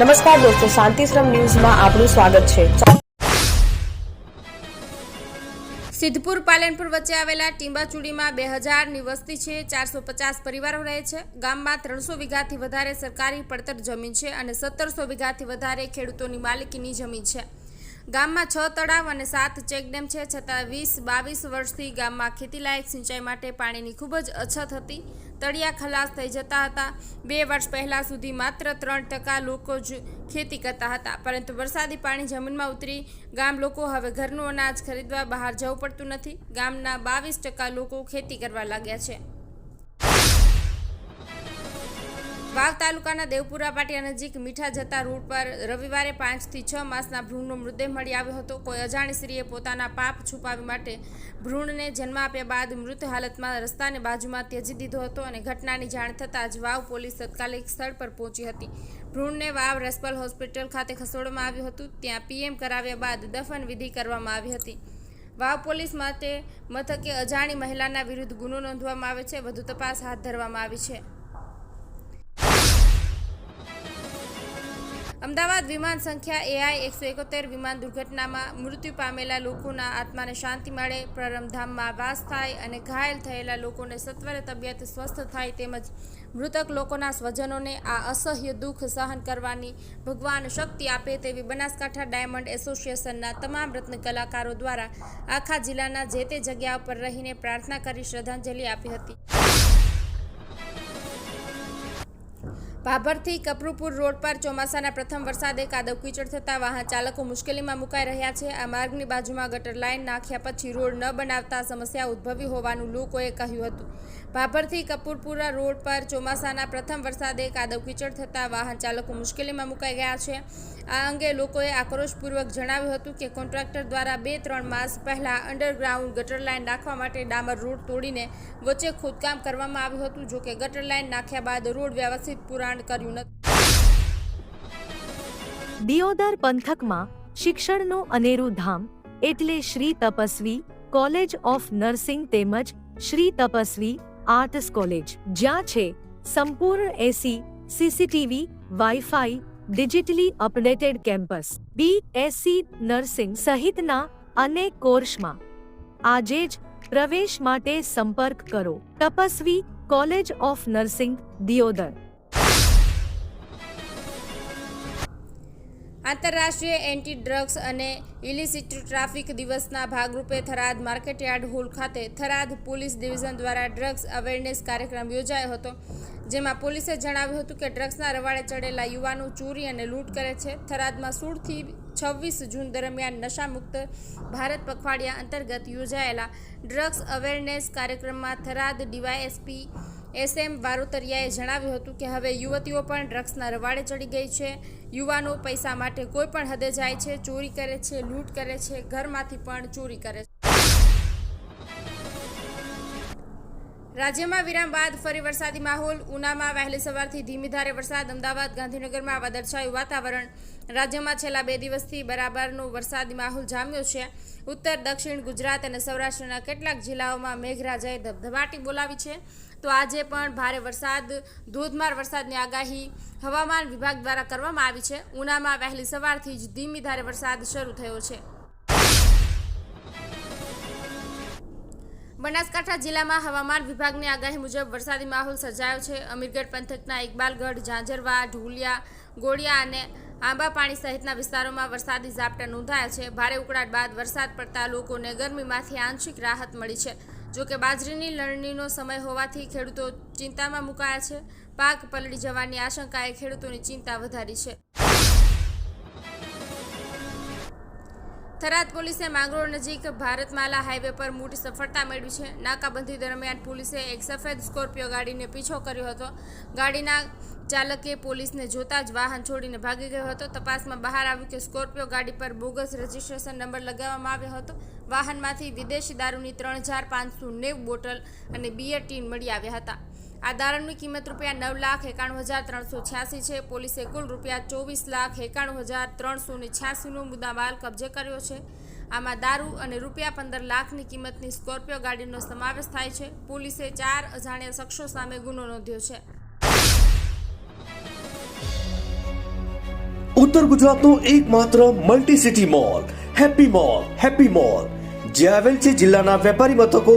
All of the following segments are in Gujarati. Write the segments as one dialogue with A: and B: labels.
A: નમસ્કાર દોસ્તો શાંતિશ્રમ ન્યૂઝમાં આપનું સ્વાગત છે.
B: સિદ્ધપુર પાલનપુર વચ્ચે આવેલા ટીંબાચુડીમાં બે હજારની વસ્તી છે, ચારસો પચાસ પરિવારો રહે છે. ગામમાં ત્રણસો વીઘાથી વધારે સરકારી પડતર જમીન છે અને સત્તરસો વીઘાથી વધારે ખેડૂતોની માલિકીની જમીન છે. ગામમાં છ તળાવ અને સાત ચેકડેમ છે, છતાં વીસ બાવીસ વર્ષથી ગામમાં ખેતીલાયક સિંચાઈ માટે પાણીની ખૂબ જ અછત હતી. તળિયા ખલાસ થઈ જતા હતા. બે વર્ષ પહેલાં સુધી માત્ર ત્રણ ટકા લોકો જ ખેતી કરતા હતા. પરંતુ વરસાદી પાણી જમીનમાં ઉતરી. ગામ લોકો હવે ઘરનું અનાજ ખરીદવા બહાર જવું પડતું નથી. ગામના બાવીસ ટકા લોકો ખેતી કરવા લાગ્યા છે. વાવ તાલુકાના દેવપુરા પાટિયા નજીક મીઠા જતા રૂટ પર રવિવારે પાંચથી છ માસના ભ્રૂણનો મૃતદેહ મળી આવ્યો હતો. કોઈ અજાણી સ્ત્રીએ પોતાના પાપ છુપાવવા માટે ભ્રૂણને જન્મ આપ્યા બાદ મૃત હાલતમાં રસ્તાને બાજુમાં ત્યજી દીધો હતો અને ઘટનાની જાણ થતાં જ વાવ પોલીસ તત્કાલિક સ્થળ પર પહોંચી હતી. ભ્રૂણને વાવ રસપલ હોસ્પિટલ ખાતે ખસેડવામાં આવ્યું હતું. ત્યાં પીએમ કરાવ્યા બાદ દફન વિધિ કરવામાં આવી હતી. વાવ પોલીસ માટે મથકે અજાણી મહિલાના વિરુદ્ધ ગુનો નોંધવામાં આવે છે. વધુ તપાસ હાથ ધરવામાં આવી છે. અમદાવાદ વિમાન સંખ્યા એઆઈ એકસો એકોતેર વિમાન દુર્ઘટનામાં મૃત્યુ પામેલા લોકોના આત્માને શાંતિ મળે, પ્રારંભધામમાં વાસ થાય અને ઘાયલ થયેલા લોકોને સત્વરે તબિયત સ્વસ્થ થાય તેમજ મૃતક લોકોના સ્વજનોને આ અસહ્ય દુઃખ સહન કરવાની ભગવાન શક્તિ આપે તેવી બનાસકાંઠા ડાયમંડ એસોસિએશનના તમામ રત્ન કલાકારો દ્વારા આખા જિલ્લાના જે તે જગ્યા પર રહીને પ્રાર્થના કરી શ્રદ્ધાંજલિ આપી હતી. ભાભરથી કપરુપુર રોડ પર ચોમાસાના પ્રથમ વરસાદે કાદવ કીચડ થતાં વાહન ચાલકો મુશ્કેલીમાં મુકાઈ રહ્યા છે. આ માર્ગની બાજુમાં ગટર લાઇન નાખ્યા પછી રોડ ન બનાવતા સમસ્યા ઉદ્ભવી હોવાનું લોકોએ કહ્યું હતું. ભાભરથી કપૂરપુરા રોડ પર ચોમાસાના પ્રથમ વરસાદે કાદવ કીચડ થતાં વાહન ચાલકો મુશ્કેલીમાં મુકાઈ ગયા છે. આ અંગે લોકોએ આક્રોશપૂર્વક જણાવ્યું હતું કે કોન્ટ્રાક્ટર દ્વારા બે ત્રણ માસ પહેલા અંડરગ્રાઉન્ડ ગટર લાઇન નાખવા માટે ડામર રોડ તોડીને વચ્ચે ખોદકામ કરવામાં આવ્યું હતું. જોકે ગટર લાઇન નાખ્યા બાદ રોડ વ્યવસ્થિત પુરાણ કર્યું નથી.
C: દિયોદર પંથકમાં શિક્ષણનું અનેરું ધામ એટલે Shri Tapasvi college of nursing તેમજ શ્રી તપસ્વી આર્ટ્સ કોલેજ, જ્યાં છે સંપૂર્ણ AC CCTV WiFi digitally updated campus B SC nursing સહિતના અનેક કોર્સમાં. આજે જ પ્રવેશ માટે સંપર્ક કરો. Tapasvi college of nursing, Deodar.
B: આંતરરાષ્ટ્રીય એન્ટી ડ્રગ્સ અને ઇલિસિટ ટ્રાફિક દિવસના ભાગરૂપે થરાદ માર્કેટયાર્ડ હોલ ખાતે થરાદ પોલીસ ડિવિઝન દ્વારા ડ્રગ્સ અવેરનેસ કાર્યક્રમ યોજાયો હતો, જેમાં પોલીસે જણાવ્યું હતું કે ડ્રગ્સના રવાડે ચડેલા યુવાનો ચોરી અને લૂંટ કરે છે. થરાદમાં સોળથી છવ્વીસ જૂન દરમિયાન નશામુક્ત ભારત પખવાડિયા અંતર્ગત યોજાયેલા ડ્રગ્સ અવેરનેસ કાર્યક્રમમાં થરાદ ડીવાયએસપી એસ એમ વારોતરિયાએ જણાવ્યું હતું કે હવે યુવતીઓ પણ ડ્રગ્સના રવાડે ચડી ગઈ છે. યુવાનો પૈસા માટે કોઈ પણ હદે જાય છે, ચોરી કરે છે, લૂંટ કરે છે, ઘરમાંથી પણ ચોરી કરે છે. રાજ્યમાં વિરામ બાદ ફરી વરસાદી માહોલ. ઉનામાં વહેલી સવારથી ધીમી ધારે વરસાદ. અમદાવાદ, ગાંધીનગરમાં વાદળછાયું વાતાવરણ. રાજ્યમાં છેલ્લા બે દિવસથી બરાબરનો વરસાદી માહોલ જામ્યો છે. ઉત્તર, દક્ષિણ ગુજરાત અને સૌરાષ્ટ્રના કેટલાક જિલ્લાઓમાં મેઘરાજાએ ધબધબાટી બોલાવી છે. તો આજે પણ ભારે વરસાદ, ધોધમાર વરસાદની આગાહી હવામાન વિભાગ દ્વારા કરવામાં આવી છે. ઉનામાં વહેલી સવારથી જ ધીમી ધારે વરસાદ શરૂ થયો છે. બનાસકાંઠા જિલ્લામાં હવામાન વિભાગની આગાહી મુજબ વરસાદી માહોલ સર્જાયો છે. અમીરગઢ પંથકના ઇકબાલગઢ, ઝાંઝરવા, ઢુલિયા, ગોળિયા અને આંબા પાણી સહિતના વિસ્તારોમાં વરસાદી ઝાપટા નોંધાયા છે. ભારે ઉકળાટ બાદ વરસાદ પડતા લોકોને ગરમીમાંથી આંશિક રાહત મળી છે. જોકે બાજરીની લણણીનો સમય હોવાથી ખેડૂતો ચિંતામાં મુકાયા છે. પાક પલળી જવાની આશંકાએ ખેડૂતોની ચિંતા વધારી છે. થરાદ પોલીસે માંગરોળ નજીક ભારતમાલા હાઈવે પર મોટી સફળતા મેળવી છે. નાકાબંધી દરમિયાન પોલીસે એક સફેદ સ્કોર્પિયો ગાડીને પીછો કર્યો હતો. ગાડીના ચાલકે પોલીસને જોતા જ વાહન છોડીને ભાગી ગયો હતો. તપાસમાં બહાર આવ્યું કે સ્કોર્પિયો ગાડી પર બોગસ રજીસ્ટ્રેશન નંબર લગાવવામાં આવ્યો હતો. વાહનમાંથી વિદેશી દારૂની ત્રણ હજાર પાંચસો નેવું બોટલ અને બિયર ટીન મળી આવ્યા હતા. આ દારૂની કિંમત રૂપિયા નવ લાખ એકાણું હજાર ત્રણસો છ્યાસી છે. પોલીસે કુલ રૂપિયા ચોવીસ લાખ એકાણું હજાર ત્રણસો ને છ્યાસીનો મુદ્દામાલ કબજે કર્યો છે. આમાં દારૂ અને રૂપિયા પંદર લાખની કિંમતની સ્કોર્પિયો ગાડીનો સમાવેશ થાય છે. પોલીસે ચાર અજાણ્યા શખ્સો સામે ગુનો નોંધ્યો છે.
D: ઉત્તર ગુજરાતનો એકમાત્ર multi city mall happy mall happy mall જે આવેલ છે જિલ્લાના વેપારી મથકો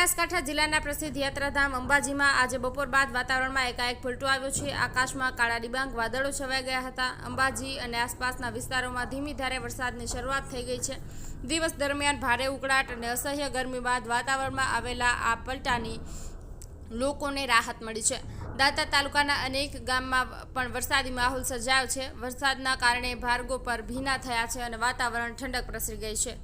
B: બનાસકાંઠા જિલ્લાના પ્રસિદ્ધ યાત્રાધામ અંબાજીમાં આજે બપોર બાદ વાતાવરણમાં એકાએક પલટો આવ્યો છે. આકાશમાં કાળા ડિબાંગ, વાદળો છવાઈ ગયા હતા. અંબાજી અને આસપાસના વિસ્તારોમાં ધીમી ધારે વરસાદની શરૂઆત થઈ ગઈ છે. દિવસ દરમિયાન ભારે ઉકળાટ અને અસહ્ય ગરમી બાદ વાતાવરણમાં આવેલા આ પલટાની લોકોને રાહત મળી છે. દાંતા તાલુકાના અનેક ગામમાં પણ વરસાદી માહોલ સર્જાયો છે. વરસાદના કારણે ભાર્ગો પર ભીના થયા છે અને વાતાવરણ ઠંડક પ્રસરી ગઈ છે.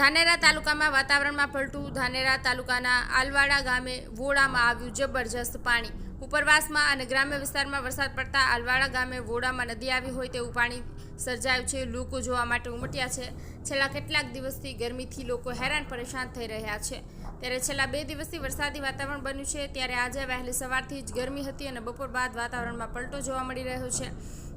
B: ધાનેરા તાલુકામાં વાતાવરણમાં પલટું ધાનેરા તાલુકાના આલવાડા ગામે વોડામાં આવ્યું જબરજસ્ત પાણી. ઉપરવાસમાં અને ગ્રામ્ય વિસ્તારમાં વરસાદ પડતા આલવાડા ગામે વોડામાં નદી આવી હોય તેવું પાણી સર્જાયું છે. લોકો જોવા માટે ઉમટ્યા છે. છેલ્લા કેટલાક દિવસથી ગરમીથી લોકો હેરાન પરેશાન થઈ રહ્યા છે. ત્યારે છેલ્લા બે દિવસથી વરસાદી વાતાવરણ બન્યું છે. ત્યારે આજે વહેલી સવારથી જ ગરમી હતી અને બપોર બાદ વાતાવરણમાં પલટો જોવા મળી રહ્યો છે.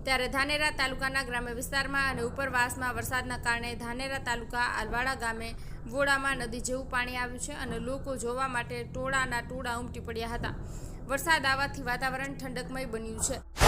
B: ત્યારે ધાનેરા તાલુકાના ગ્રામ્ય વિસ્તારમાં અને ઉપરવાસમાં વરસાદના કારણે ધાનેરા તાલુકા આલવાડા ગામે વોડામાં નદી જેવું પાણી આવ્યું છે અને લોકો જોવા માટે ટોળાના ટોળા ઉમટી પડ્યા હતા. વરસાદ આવવાથી વાતાવરણ ઠંડકમય બન્યું છે.